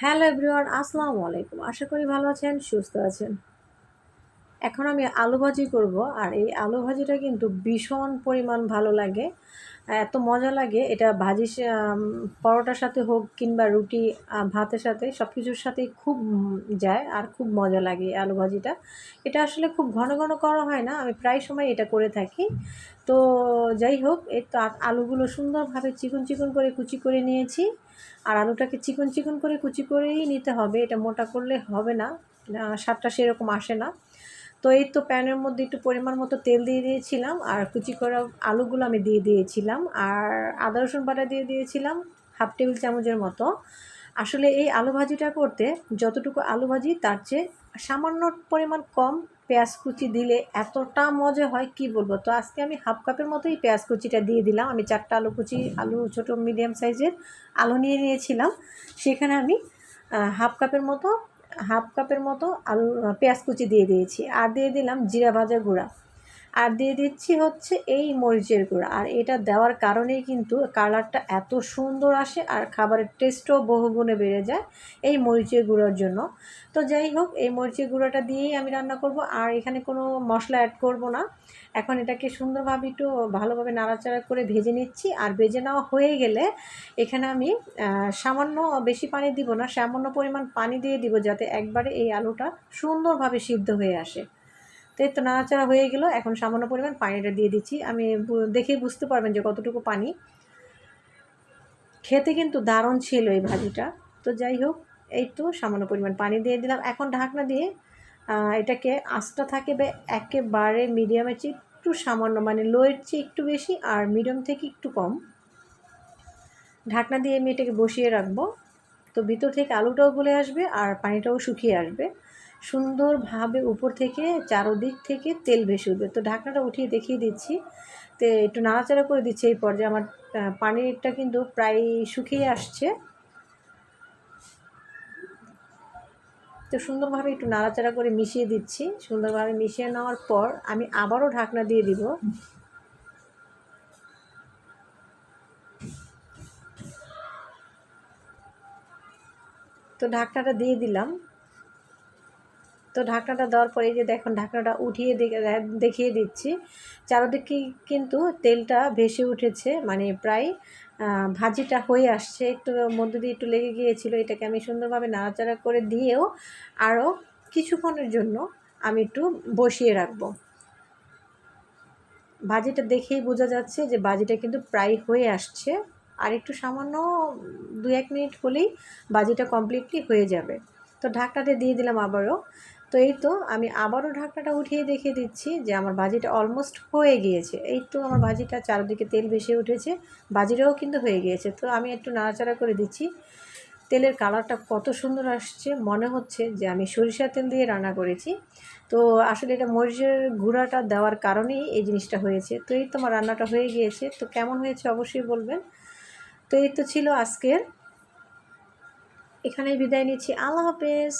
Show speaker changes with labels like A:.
A: Hello everyone আসসালামু আলাইকুম। আশা করি ভালো আছেন সুস্থ আছেন। এখন আমি আলু ভাজি করব, আর এই আলু ভাজিটা কিন্তু ভীষণ পরিমাণ ভালো লাগে। এত মজা লাগে, এটা ভাজি পরোটার সাথে হোক কিংবা রুটি ভাতের সাথে সব কিছুর সাথেই খুব যায় আর খুব মজা লাগে আলু ভাজিটা। এটা আসলে খুব ঘন ঘন করা হয় না, আমি প্রায় সময় এটা করে থাকি। তো যাই হোক, এই তো আলুগুলো সুন্দরভাবে চিকন চিকন করে কুচি করে নিয়েছি, আর আলুটাকে চিকন চিকন করে কুচি করেই নিতে হবে, এটা মোটা করলে হবে না স্বাদটা সেরকম আসে না। তো এই তো প্যানের মধ্যে একটু পরিমাণ মতো তেল দিয়ে দিয়েছিলাম, আর কুচি করা আলুগুলো আমি দিয়ে দিয়েছিলাম, আর আদা রসুন বাটা দিয়ে দিয়েছিলাম, হাফ টেবিল চামচের মতো। আসলে এই আলু ভাজিটা করতে যতটুকু আলু ভাজি, তার চেয়ে সামান্য পরিমাণ কম পেঁয়াজ কুচি দিলে এতটা মজা হয়, কি বলব? তো আজকে আমি হাফ কাপের মতোই পেঁয়াজ কুচিটা দিয়ে দিলাম। আমি চারটা আলু কুচি, আলু ছোটো, মিডিয়াম সাইজের আলু নিয়ে নিয়েছিলাম। সেখানে আমি হাফ কাপের মতো হাফ কাপের মতো আলু পেঁয়াজ কুচি দিয়ে দিয়েছি। আর দিয়ে দিলাম জিরা ভাজা গুঁড়া। আর দিয়ে দিচ্ছি হচ্ছে এই মরিচের গুঁড়া। আর এটা দেওয়ার কারণেই কিন্তু কালারটা এত সুন্দর আসে আর খাবারের টেস্টও বহুগুণে বেড়ে যায় এই মরিচের গুঁড়োর জন্য। তো যাই হোক, এই মরিচের গুঁড়োটা দিয়েই আমি রান্না করব। আর এখানে কোনো মশলা অ্যাড করব না। এখন এটাকে সুন্দরভাবে একটু ভালোভাবে নাড়াচাড়া করে ভেজে নিচ্ছি। আর ভেজে নেওয়া হয়ে গেলে এখানে আমি সামান্য বেশি পানি দিব না, সামান্য পরিমাণ পানি দিয়ে দিব যাতে একবারে এই আলুটা সুন্দরভাবে সিদ্ধ হয়ে আসে। তো তো নাড়াচাড়া হয়ে গেল। এখন সামান্য পরিমাণ পানিটা দিয়ে দিচ্ছি। আমি দেখেই বুঝতে পারবেন যে কতটুকু পানি। খেতে কিন্তু দারুণ ছিল এই ভাজিটা। তো যাই হোক, এই তো সামান্য পরিমাণ পানি দিয়ে দিলাম। এখন ঢাকনা দিয়ে এটাকে আঁচটা থাকে একেবারে মিডিয়ামের চেয়ে একটু সামান্য মানে লোয়ের চেয়ে একটু বেশি আর মিডিয়াম থেকে একটু কম। ঢাকনা দিয়ে আমি এটাকে বসিয়ে রাখব। তো ভিতর থেকে আলুটাও গলে আসবে আর পানিটাও শুকিয়ে আসবে। সুন্দরভাবে উপর থেকে, চারোদিক থেকে তেল ভেসে উঠবে। তো ঢাকনাটা উঠিয়ে দেখিয়ে দিচ্ছি। তো একটু নাড়াচাড়া করে দিচ্ছি এই পর্যায়ে। আমার পানিরটা কিন্তু প্রায় শুকিয়ে আসছে। তো সুন্দরভাবে একটু নাড়াচাড়া করে মিশিয়ে দিচ্ছি। সুন্দরভাবে মিশিয়ে নেওয়ার পর আমি আবারও ঢাকনা দিয়ে দিব। তো ঢাকনাটা দিয়ে দিলাম। তো ঢাকনাটা দেওয়ার পরে যে দেখুন, ঢাকনাটা উঠিয়ে দেখিয়ে দিচ্ছি। চারোদিকে কিন্তু তেলটা ভেসে উঠেছে মানে প্রায় ভাজিটা হয়ে আসছে। একটু মধ্য দিয়ে একটু লেগে গিয়েছিল এটাকে আমি সুন্দরভাবে নাড়াচাড়া করে দিয়েও আরও কিছুক্ষণের জন্য আমি একটু বসিয়ে রাখব। ভাজিটা দেখেই বোঝা যাচ্ছে যে ভাজিটা কিন্তু প্রায় হয়ে আসছে। আর একটু সামান্য দু এক মিনিট হলেই ভাজিটা কমপ্লিটলি হয়ে যাবে। তো ঢাকনাতে দিয়ে দিলাম আবারও। তো এই তো আমি আবারও ঢাকনাটা উঠিয়ে দেখিয়ে দিচ্ছি যে আমার ভাজিটা অলমোস্ট হয়ে গিয়েছে। এই তো আমার ভাজিটা চারদিকে তেল ভেসে উঠেছে ভাজিটাও কিন্তু হয়ে গিয়েছে। তো আমি একটু নাড়াচাড়া করে দিচ্ছি। তেলের কালারটা কত সুন্দর আসছে, মনে হচ্ছে যে আমি সরিষা তেল দিয়ে রান্না করেছি। তো আসলে এটা মরিচের গুঁড়াটা দেওয়ার কারণেই এই জিনিসটা হয়েছে। তো এই তোমার রান্নাটা হয়ে গিয়েছে। তো কেমন হয়েছে অবশ্যই বলবেন। তো এই তো ছিল আজকের। এখানেই বিদায় নিচ্ছি। আল্লাহ হাফেজ।